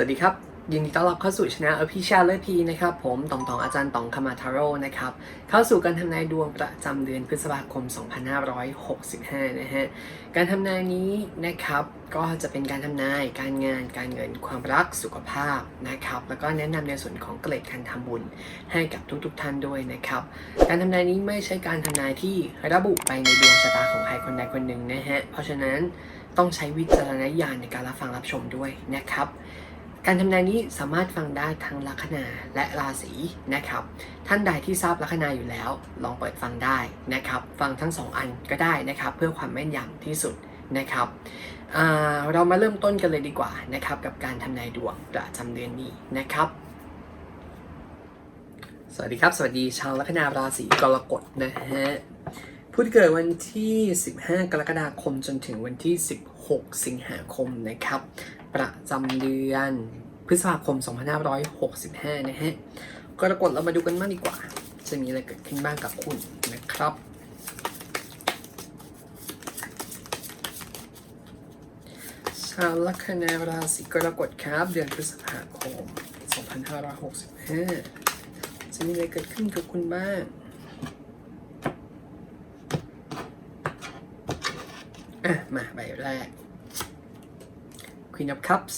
สวัสดีครับ ยินดีต้อนรับเข้าสู่ช anel อภิชาเลพีนะครับ ผมตองตองอาจารย์ตองคามาทาโร่นะครับ เข้าสู่การทำนายดวงประจำเดือนพฤษภาคม 2565 นะฮะ การทำนายนี้นะครับก็จะเป็นการทำนายการงานการเงินความรักสุขภาพนะครับแล้วก็แนะนำในส่วนของเกล็ดการทำบุญให้กับทุกๆท่านด้วยนะครับ การทำนายนี้ไม่ใช่การทำนายที่ระบุไปในดวงชะตาของใครคนใดคนหนึ่งนะฮะเพราะฉะนั้นต้องใช้วิจารณญาณในการรับฟังรับชมด้วยนะครับ การทำนายนี้สามารถฟังได้ทั้งลัคนาและราศีนะครับ ท่านใดที่ทราบลัคนาอยู่แล้ว ลองเปิดฟังได้นะครับ ฟังทั้งสองอันก็ได้นะครับ เพื่อความแม่นยำที่สุดนะครับเรามาเริ่มต้นกันเลยดีกว่านะครับ กับการทำนายดวงประจำเดือนนี้นะครับ สวัสดีครับ สวัสดีชาวลัคนาราศีกรกฎนะฮะผู้ที่เกิดวันที่ 15 กรกฎาคมจนถึงวันที่ 16 สิงหาคมนะครับ ประจำเดือน พฤษภาคม 2565 นะฮะกรกฎเรามาดูกันมากดีกว่า จะมีอะไรเกิดขึ้นบ้างกับคุณนะครับ ชาวลัคนาราศีกรกฎครับ เดือนพฤษภาคม 2565 จะมีอะไรเกิดขึ้นกับคุณบ้างอะ มาใบแรก Queen of Cups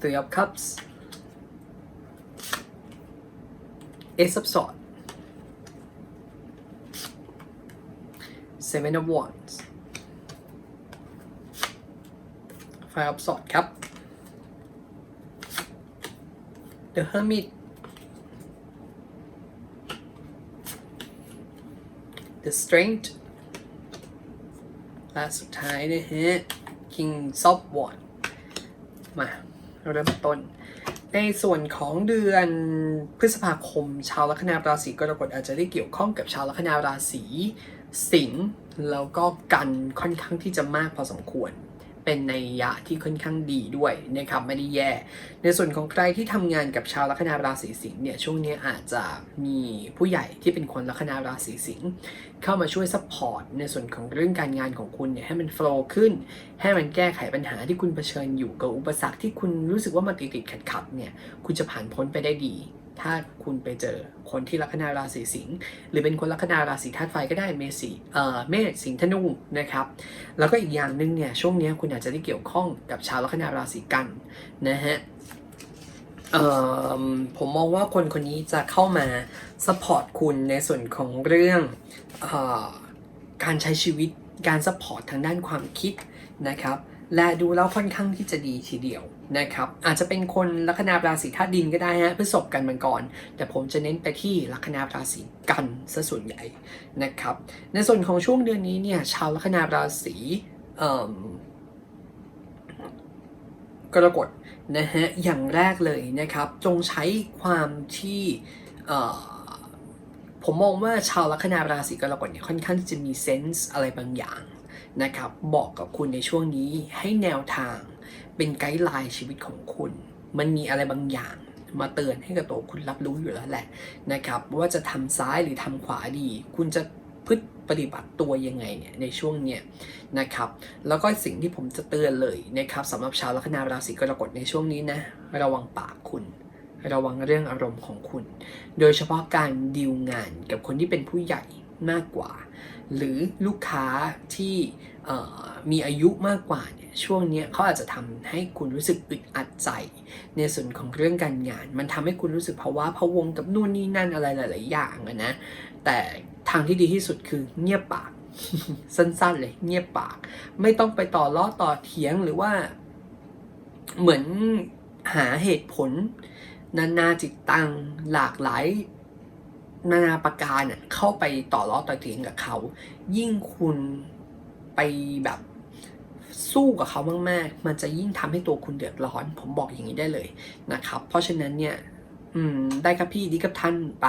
Three of Cups Ace of Swords Seven of Wands Five of Swords ครับ The Hermit The Strength และสุดท้ายนะฮะ King of Wands มา เริ่มต้น ในส่วนของเดือนพฤษภาคม ชาวลัคนาราศีกรกฎอาจจะได้เกี่ยวข้องกับชาวลัคนาราศีสิงห์แล้วก็กันค่อนข้างที่จะมากพอสมควร เป็นในยะที่ค่อนข้างดีด้วยนะครับไม่ได้แย่ ในส่วนของใครที่ทำงานกับชาวลัคนาราศีสิงห์เนี่ยช่วงนี้อาจจะมีผู้ใหญ่ที่เป็นคนลัคนาราศีสิงห์เข้ามาช่วยซัพพอร์ตในส่วนของเรื่องการงานของคุณเนี่ยให้มันโฟล์ขึ้น ให้มันแก้ไขปัญหาที่คุณเผชิญอยู่กับอุปสรรคที่คุณรู้สึกว่ามันติดติดขัดขัดเนี่ยคุณจะผ่านพ้นไปได้ดี ถ้าคุณไปเจอคนที่ลัคนาราศีสิงห์หรือเป็นคนลัคนาราศีธาตุไฟก็ได้เมสีเอ่อเมษสิงห์ธนูนะครับ แล้วก็อีกอย่างหนึ่งเนี่ยช่วงนี้คุณอาจจะได้เกี่ยวข้องกับชาวลัคนาราศีกันนะฮะผมมองว่าคนคนนี้จะเข้ามาสปอร์ตคุณในส่วนของเรื่องอการใช้ชีวิตการสปอร์ตทางด้านความคิดนะครับ และดูแล้วค่อนข้างที่จะดีทีเดียว นะครับอาจจะเป็นคนลัคนาราศีธาตุดินก็ได้ฮะพฤษภกันมังกรแต่ผมจะเน้นไปที่ลัคนาราศีกันซะส่วนใหญ่นะครับในส่วนของช่วงเดือนนี้เนี่ยชาวลัคนาราศีกรกฎนะฮะอย่างแรกเลยนะครับ จงใช้ความที่ผมมองว่าชาวลัคนาราศีกรกฎเนี่ยค่อนข้างจะมีเซนส์อะไรบางอย่างนะครับบอกกับคุณในช่วงนี้ให้แนวทาง เป็นไกด์ไลน์ชีวิตของคุณ มันมีอะไรบางอย่างมาเตือนให้กับตัวคุณรับรู้อยู่แล้วแหละนะครับ ว่าจะทำซ้ายหรือทำขวาดี คุณจะพฤติปฏิบัติตัวยังไงเนี่ยในช่วงเนี้ยนะครับแล้วก็สิ่งที่ผมจะเตือนเลยนะครับสำหรับชาวลัคนาราศีกรกฎในช่วงนี้นะระวังปากคุณ ระวังเรื่องอารมณ์ของคุณ โดยเฉพาะการดีลงานกับคนที่เป็นผู้ใหญ่มากกว่า หรือลูกค้าที่มีอายุมากกว่าเนี่ย ช่วงนี้เขาอาจจะทำให้คุณรู้สึกอึดอัดใจ ในส่วนของเรื่องการงาน มันทำให้คุณรู้สึกภาวะพะวงกับนู่นนี่นั่นอะไรหลาย ๆ อย่างนะแต่ทางที่ดีที่สุดคือเงียบปาก สั้น ๆ เลย เงียบปาก ไม่ต้องไปต่อล้อต่อเถียงหรือว่า เหมือนหาเหตุผล นานาจิตตังหลากหลายนานาประการเข้าไปต่อล้อต่อเถียงกับเขา ยิ่งคุณไปแบบ สู้กับเขามากๆ มันจะยิ่งทำให้ตัวคุณเดือดร้อน ผมบอกอย่างนี้ได้เลยนะครับ เพราะฉะนั้นเนี่ยได้ครับพี่ดีกับท่านไป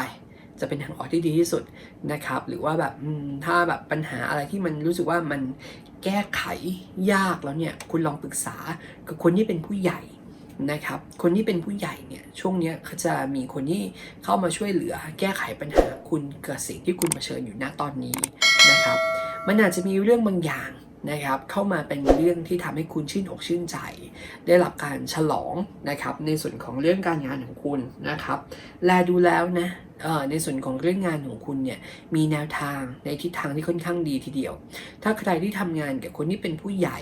จะเป็นทางออกที่ดีที่สุดนะครับ หรือว่าแบบถ้าแบบปัญหาอะไรที่มันรู้สึกว่ามันแก้ไขยากแล้วเนี่ย คุณลองปรึกษากับคนที่เป็นผู้ใหญ่นะครับ คนที่เป็นผู้ใหญ่เนี่ยช่วงนี้เขาจะมีคนที่เข้ามาช่วยเหลือ แก้ไขปัญหาคุณกับสิ่งที่คุณเผชิญอยู่ณตอนนี้นะครับ มันอาจจะมีเรื่องบางอย่าง นะครับเข้ามาเป็นเรื่องที่ทำให้คุณชื่นอกชื่นใจ ได้รับการฉลองนะครับในส่วนของเรื่องการงานของคุณนะครับแลดูแล้วนะเอ่อในส่วนของเรื่องงานของคุณเนี่ยมีแนวทางในทิศทางที่ค่อนข้างดีทีเดียว ถ้าใครที่ทำงานกับคนที่เป็นผู้ใหญ่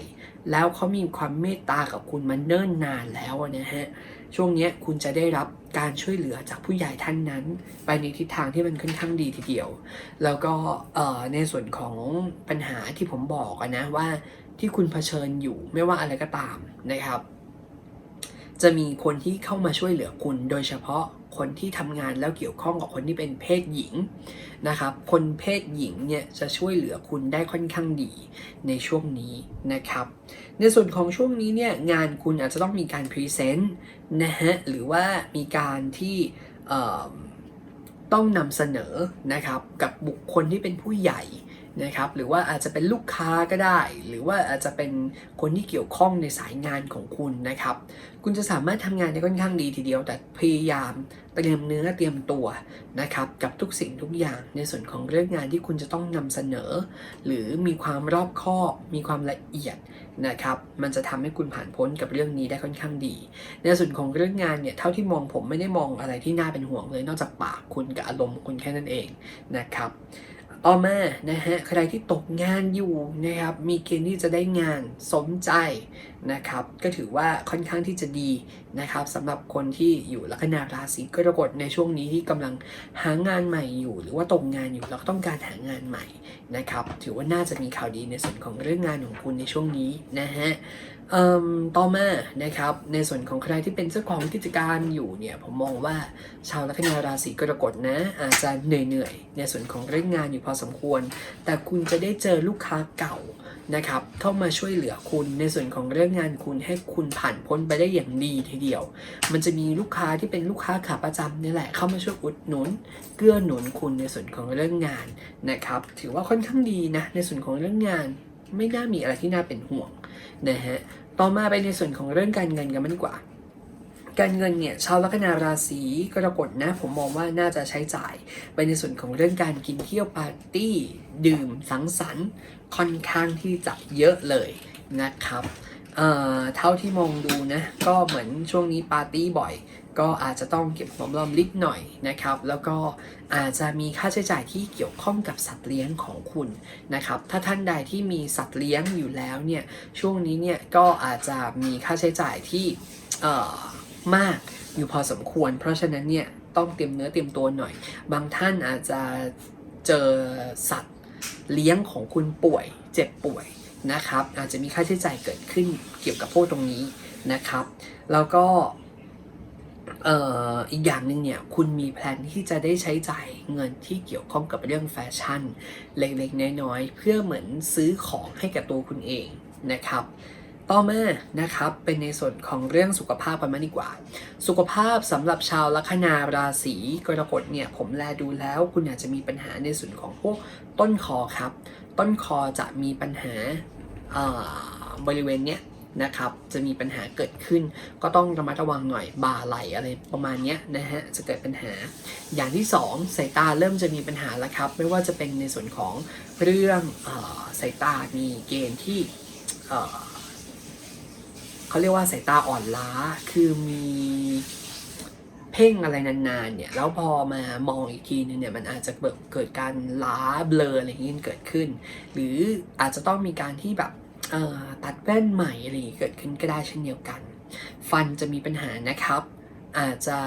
แล้วเขามีความเมตตากับคุณมาเนิ่นนานแล้วนะฮะช่วงนี้คุณจะได้รับการช่วยเหลือจากผู้ใหญ่ท่านนั้น ไปในทิศทางที่มันค่อนข้างดีทีเดียว แล้วก็ในส่วนของปัญหาที่ผมบอกนะว่าที่คุณเผชิญอยู่ไม่ว่าอะไรก็ตามนะครับ จะมีคนที่เข้ามาช่วยเหลือคุณโดยเฉพาะคนที่ทำงานแล้วเกี่ยวข้องกับคนที่เป็นเพศหญิงนะครับ คนเพศหญิงเนี่ยจะช่วยเหลือคุณได้ค่อนข้างดีในช่วงนี้นะครับ ในส่วนของช่วงนี้เนี่ยงานคุณอาจจะต้องมีการพรีเซนต์นะฮะหรือว่ามีการที่ต้องนำเสนอนะครับกับบุคคลที่เป็นผู้ใหญ่ นะครับหรือว่าอาจจะเป็นลูกค้าก็ได้ หรือว่าอาจจะเป็นคนที่เกี่ยวข้องในสายงานของคุณนะครับ คุณจะสามารถทำงานได้ค่อนข้างดีทีเดียว แต่พยายามเตรียมเนื้อเตรียมตัวนะครับกับทุกสิ่งทุกอย่างในส่วนของเรื่องงานที่คุณจะต้องนำเสนอ หรือมีความรอบคอบมีความละเอียดนะครับมันจะทำให้คุณผ่านพ้นกับเรื่องนี้ได้ค่อนข้างดี ในส่วนของเรื่องงานเนี่ยเท่าที่มองผมไม่ได้มองอะไรที่น่าเป็นห่วงเลย นอกจากปากคุณกับอารมณ์คุณแค่นั้นเองนะครับ ต่อมานะฮะใครที่ตกงานอยู่นะครับมีเกณฑ์ที่จะได้งานสมใจนะครับก็ถือว่าค่อนข้างที่จะดีนะครับสำหรับคนที่อยู่ลัคนาราศีกรกฎในช่วงนี้ที่กำลังหางานใหม่อยู่ หรือว่าตกงานอยู่แล้วก็ต้องการหางานใหม่นะครับถือว่าน่าจะมีข่าวดีในส่วนของเรื่องงานของคุณในช่วงนี้นะฮะ ต่อมานะครับในส่วนของใครที่เป็นเจ้าของกิจการอยู่เนี่ยผมมองว่าชาวลัคนาราศีกรกฎนะอาจจะเหนื่อยๆในส่วนของเรื่องงานอยู่พอสมควร แต่คุณจะได้เจอลูกค้าเก่านะครับเข้ามาช่วยเหลือคุณในส่วนของเรื่องงานคุณให้คุณผ่านพ้นไปได้อย่างดีทีเดียว มันจะมีลูกค้าที่เป็นลูกค้าขาประจำนี่แหละเข้ามาช่วยอุดหนุนเกื้อหนุนคุณในส่วนของเรื่องงานนะครับถือว่าค่อนข้างดีนะในส่วนของเรื่องงาน ไม่น่ามีอะไรที่น่าเป็นห่วงนะฮะต่อมาไปในส่วนของเรื่องการเงินกันมางดีกว่า การเงินเนี่ยชาวลัคนาราศีกรกฎนะผมมองว่าน่าจะใช้จ่าย ไปในส่วนของเรื่องการกินเที่ยวปาร์ตี้ดื่มสังสรรค์ค่อนข้างที่จะเยอะเลยนะครับเท่าที่มองดูนะก็เหมือนช่วงนี้ปาร์ตี้บ่อย ก็อาจจะต้องเก็บหอมรอมริบหน่อยนะครับ แล้วก็อาจจะมีค่าใช้จ่ายที่เกี่ยวข้องกับสัตว์เลี้ยงของคุณนะครับ ถ้าท่านใดที่มีสัตว์เลี้ยงอยู่แล้วเนี่ย ช่วงนี้เนี่ยก็อาจจะมีค่าใช้จ่ายที่มากอยู่พอสมควร เพราะฉะนั้นเนี่ยต้องเตรียมเนื้อเตรียมตัวหน่อย บางท่านอาจจะเจอสัตว์เลี้ยงของคุณป่วย เจ็บป่วยนะครับ อาจจะมีค่าใช้จ่ายเกิดขึ้นเกี่ยวกับพวกตรงนี้นะครับ แล้วก็ อ่ออีกอย่างหนึ่งเนี่ยคุณมีแพลนที่จะได้ใช้จ่ายเงินที่เกี่ยวข้องกับเรื่องแฟชั่น เล็กๆ น้อยๆ เพื่อเหมือนซื้อของให้กับตัวคุณเองนะครับ ต่อมานะครับเป็นในส่วนของเรื่องสุขภาพกันมางดีกว่า สุขภาพสำหรับชาวลัคนาราศีกรกฎเนี่ยผมแลดูแล้วคุณอาจจะมีปัญหาในส่วนของพวกต้นคอครับ ต้นคอจะมีปัญหาบริเวณเนี้ย นะครับ จะมีปัญหาเกิดขึ้น ก็ต้องระมัดระวังหน่อยบ่าไหลอะไรประมาณนี้นะฮะจะเกิดปัญหา อย่างที่สองสายตาเริ่มจะมีปัญหาแล้วครับ ไม่ว่าจะเป็นในส่วนของเรื่องออสายตามีเกณฑ์ที่เขาเรียกว่าสายตาอ่อนล้าคือมีเพ่งอะไรนานๆเนี่ยแล้วพอมามองอีกทีนึงเนี่ยมันอาจจะเกิดการล้าเบลออะไรอย่างนี้เกิดขึ้น หรืออาจจะต้องมีการที่แบบ ตัดแว่นใหม่อะไรอเกิดขึ้นก็ได้เช่นเดียวกัน ฟันจะมีปัญหานะครับ อาจจะ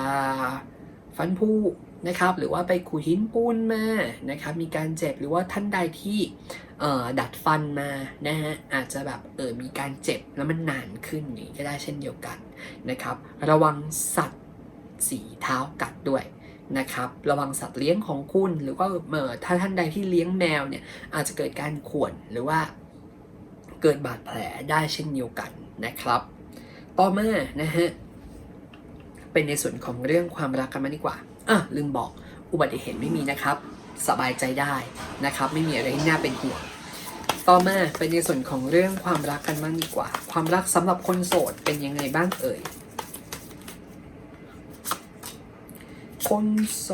ฟันผุนะครับ หรือว่าไปขูดหินปูนมานะครับ มีการเจ็บหรือว่าท่านใดที่ดัดฟันมานะฮะอาจจะแบบเออมีการเจ็บแล้วมันนานขึ้นนี้ก็ได้เช่นเดียวกันนะครับ ระวังสัตว์สีเท้ากัดด้วยนะครับ ระวังสัตว์เลี้ยงของคุณ หรือว่าเออถ้าท่านใดที่เลี้ยงแมวเนี่ยอาจจะเกิดการข่วนหรือว่า เกิดบาดแผลได้เช่นเดียวกันนะครับ ต่อมานะฮะเป็นในส่วนของเรื่องความรักกันมาดีกว่าอะลืมบอกอุบัติเหตุไม่มีนะครับ สบายใจได้นะครับ ไม่มีอะไรที่น่าเป็นห่วง ต่อมาเป็นในส่วนของเรื่องความรักกันบ้างดีกว่า ความรักสำหรับคนโสดเป็นยังไงบ้างเอ่ยคนโส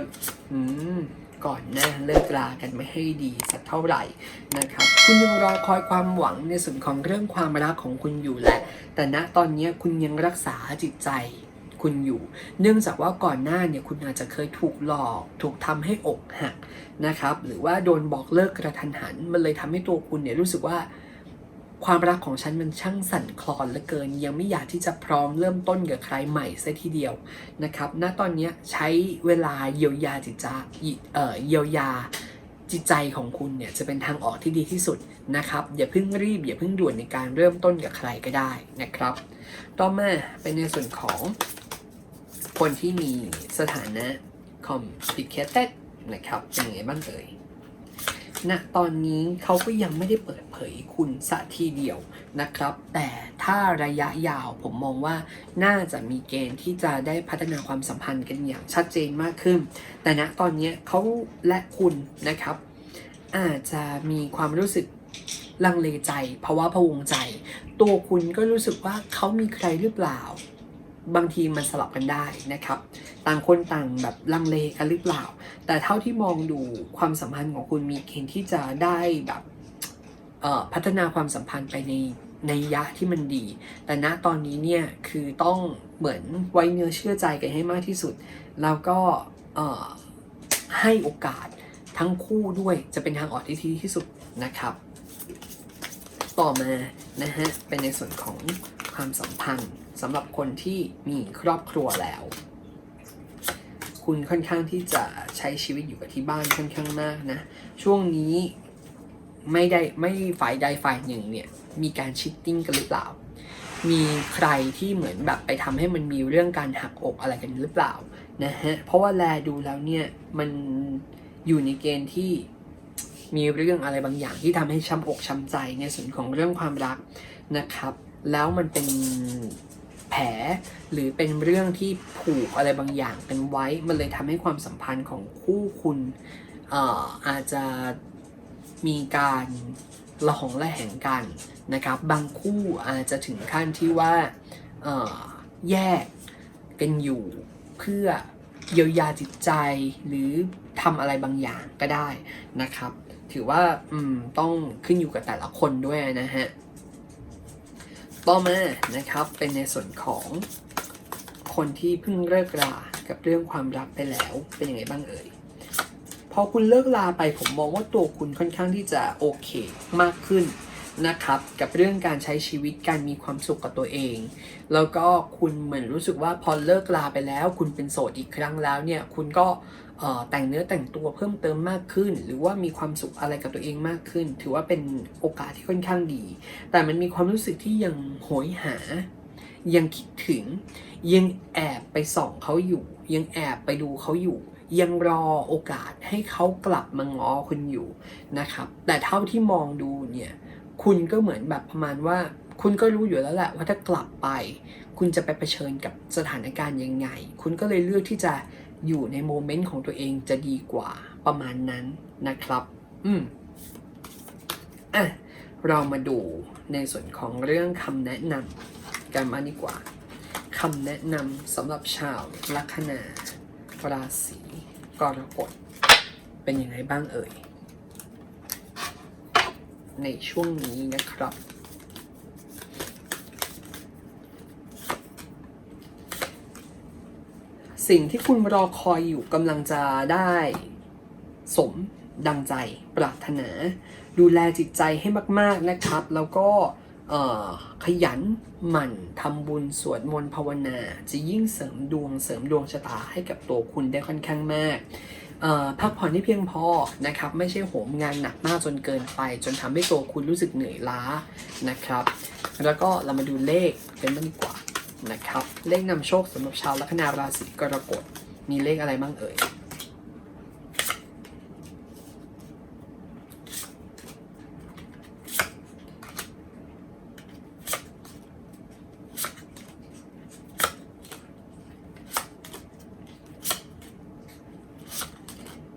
ดอืม ก่อนหน้าเลิกลากันไม่ให้ดีสักเท่าไหร่นะครับ คุณยังรอคอยความหวังในส่วนของเรื่องความรักของคุณอยู่แหละ แต่ณตอนนี้คุณยังรักษาจิตใจคุณอยู่ เนื่องจากว่าก่อนหน้าเนี่ยคุณอาจจะเคยถูกหลอก ถูกทำให้อกหักนะครับ หรือว่าโดนบอกเลิกกระทันหัน มันเลยทำให้ตัวคุณเนี่ยรู้สึกว่า ความรักของฉันมันช่างสั่นคลอนเหลือเกิน ยังไม่อยากที่จะพร้อมเริ่มต้นกับใครใหม่ซะทีเดียวนะครับ ณ ตอนนี้ใช้เวลาเยียวยาจิตใจเอ่อเยียวยาจิตใจของคุณเนี่ยจะเป็นทางออกที่ดีที่สุดนะครับ อย่าเพิ่งรีบ อย่าเพิ่งด่วนในการเริ่มต้นกับใครก็ได้นะครับ ต่อมาเป็นในส่วนของคนที่มีสถานะ complicated นะครับเป็นยังไงบ้างเอ่ย ณตอนนี้เขาก็ยังไม่ได้เปิดเผยคุณสัทีเดียวนะครับ แต่ถ้าระยะยาวผมมองว่าน่าจะมีเกณฑ์ที่จะได้พัฒนาความสัมพันธ์กันอย่างชัดเจนมากขึ้น แต่ณตอนนี้เขาและคุณนะครับ อาจจะมีความรู้สึกลังเลใจภาวะพะวงใจ ตัวคุณก็รู้สึกว่าเขามีใครหรือเปล่า บางทีมันสลับกันได้นะครับ ต่างคนต่างแบบลังเลกันหรือเปล่า แต่เท่าที่มองดูความสัมพันธ์ของคุณมีเกณฑ์ที่จะได้แบบพัฒนาความสัมพันธ์ไปในในยะที่มันดี แต่ณตอนนี้เนี่ยคือต้องเหมือนไว้เนื้อเชื่อใจกันให้มากที่สุด แล้วก็ให้โอกาสทั้งคู่ด้วยจะเป็นทางออกที่ดีที่สุดนะครับ ต่อมานะฮะเป็นในส่วนของความสัมพันธ์ สำหรับคนที่มีครอบครัวแล้ว คุณค่อนข้างที่จะใช้ชีวิตอยู่กับที่บ้านค่อนข้างมากนะ ช่วงนี้ไม่ได้ไม่ฝ่ายใดฝ่ายหนึ่งเนี่ยมีการชิตติ้งกันหรือเปล่า มีใครที่เหมือนแบบไปทำให้มันมีเรื่องการหักอกอะไรกันหรือเปล่านะฮะ เพราะว่าแลดูแล้วเนี่ยมันอยู่ในเกณฑ์ที่มีเรื่องอะไรบางอย่างที่ทำให้ช้ำอกช้ำใจในส่วนของเรื่องความรักนะครับ แล้วมันเป็น ล หรือเป็นเรื่องที่ผูกอะไรบางอย่างกันไว้ มันเลยทำให้ความสัมพันธ์ของคู่คุณอ่อาจจะมีการระหองระแหงกันนะครับ บางคู่อาจจะถึงขั้นที่ว่าแยกกันอยู่เพื่อเยียวยาจิตใจหรือทำอะไรบางอย่างก็ได้นะครับ ถือว่าต้องขึ้นอยู่กับแต่ละคนด้วยนะฮะ ต่อมานะครับเป็นในส่วนของคนที่เพิ่งเลิกรากับเรื่องความรักไปแล้วเป็นยังไงบ้างเอ่ยพอคุณเลิกลาไปผมมองว่าตัวคุณค่อนข้างที่จะโอเคมากขึ้นนะครับกับเรื่องการใช้ชีวิตการมีความสุขกับตัวเอง แล้วก็คุณเหมือนรู้สึกว่าพอเลิกลาไปแล้ว คุณเป็นโสดอีกครั้งแล้วเนี่ยคุณก็ แต่งเนื้อแต่งตัวเพิ่มเติมมากขึ้น หรือว่ามีความสุขอะไรกับตัวเองมากขึ้น ถือว่าเป็นโอกาสที่ค่อนข้างดี แต่มันมีความรู้สึกที่ยังโหยหา ยังคิดถึง ยังแอบไปส่องเขาอยู่ ยังแอบไปดูเขาอยู่ ยังรอโอกาสให้เขากลับมาง้อคุณอยู่นะครับ แต่เท่าที่มองดูเนี่ยคุณก็เหมือนแบบประมาณว่า คุณก็รู้อยู่แล้วแหละว่าถ้ากลับไป คุณจะไปเผชิญกับสถานการณ์ยังไง คุณก็เลยเลือกที่จะ อยู่ในโมเมนต์ของตัวเองจะดีกว่าประมาณนั้นนะครับ อืมอะเรามาดูในส่วนของเรื่องคำแนะนำกันมาดีกว่าคำแนะนำสำหรับชาวลัคนาราศีกรกฎเป็นยังไงบ้างเอ่ย ในช่วงนี้นะครับ สิ่งที่คุณรอคอยอยู่กำลังจะได้ สมดังใจปรารถนา ดูแลจิตใจให้มาก ๆนะครับ แล้วก็ขยันหมั่นทำบุญสวดมนต์ภาวนา จะยิ่งเสริมดวงเสริมดวงชะตาให้กับตัวคุณได้ค่อนข้างมากพักผ่อนที่เพียงพอนะครับ ไม่ใช่โหมงานหนักมากจนเกินไป จนทำให้ตัวคุณรู้สึกเหนื่อยล้านะครับ แล้วก็เรามาดูเลขกันบ้างดีกว่า นะครับ เลขนำโชคสำหรับชาวลัคนาราศีกรกฎมีเลขอะไรบ้างเอ่ย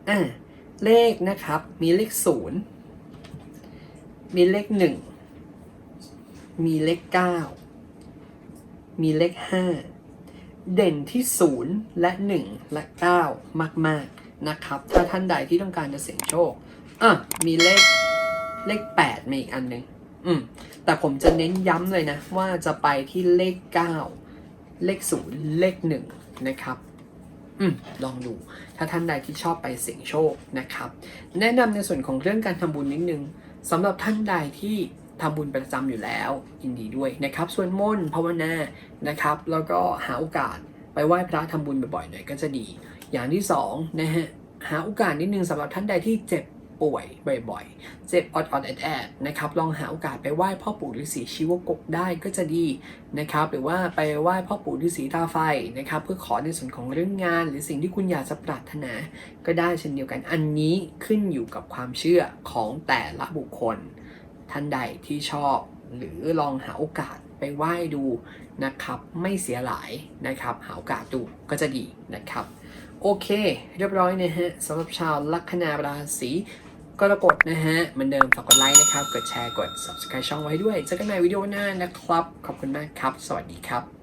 อ่าเลขนะครับ มีเลขศูนย์มีเลขหนึ่งมีเลขเก้า มีเลขห้าเด่นที่ศูนย์และหนึ่งและเก้ามาก ๆ นะครับ ถ้าท่านใดที่ต้องการจะเสี่ยงโชคอะมีเลขเลขแปดมาอีกอันหนึ่งอืมแต่ผมจะเน้นย้ำเลยนะ ว่าจะไปที่เลข 9 เลข 0 เลข 1 นะครับอืมลองดู ถ้าท่านใดที่ชอบไปเสี่ยงโชคนะครับ แนะนำในส่วนของเรื่องการทำบุญนิดนึงสำหรับท่านใดที่ ทำบุญประจำอยู่แล้วยินดีด้วยนะครับส่วนมนต์ภาวนานะครับ แล้วก็หาโอกาสไปไหว้พระทำบุญบ่อยๆหน่อยก็จะดี อย่างที่สองนะฮะหาโอกาสนิดนึงสำหรับท่านใดที่เจ็บป่วยบ่อยๆ เจ็บออดออดแอดแอดนะครับลองหาโอกาสไปไหว้พ่อปู่ฤาษีชีวกกได้ก็จะดีนะครับหรือว่าไปไหว้พ่อปู่ฤาษีตาไฟนะครับเพื่อขอในส่วนของเรื่องงาน หรือสิ่งที่คุณอยากจะปรารถนา ก็ได้เช่นเดียวกันอันนี้ขึ้นอยู่กับความเชื่อของแต่ละบุคคล ท่านใดที่ชอบหรือลองหาโอกาสไปไหว้ดูนะครับไม่เสียหลายนะครับ หาโอกาสดูก็จะดีนะครับ โอเค เรียบร้อยนะฮะสำหรับชาวลัคนาราศีกรกฎนะฮะเหมือนเดิมฝากกดไลค์นะครับ กดแชร์กด subscribe ช่องไว้ด้วยเจอกันในวิดีโอหน้านะครับ ขอบคุณมากครับ สวัสดีครับ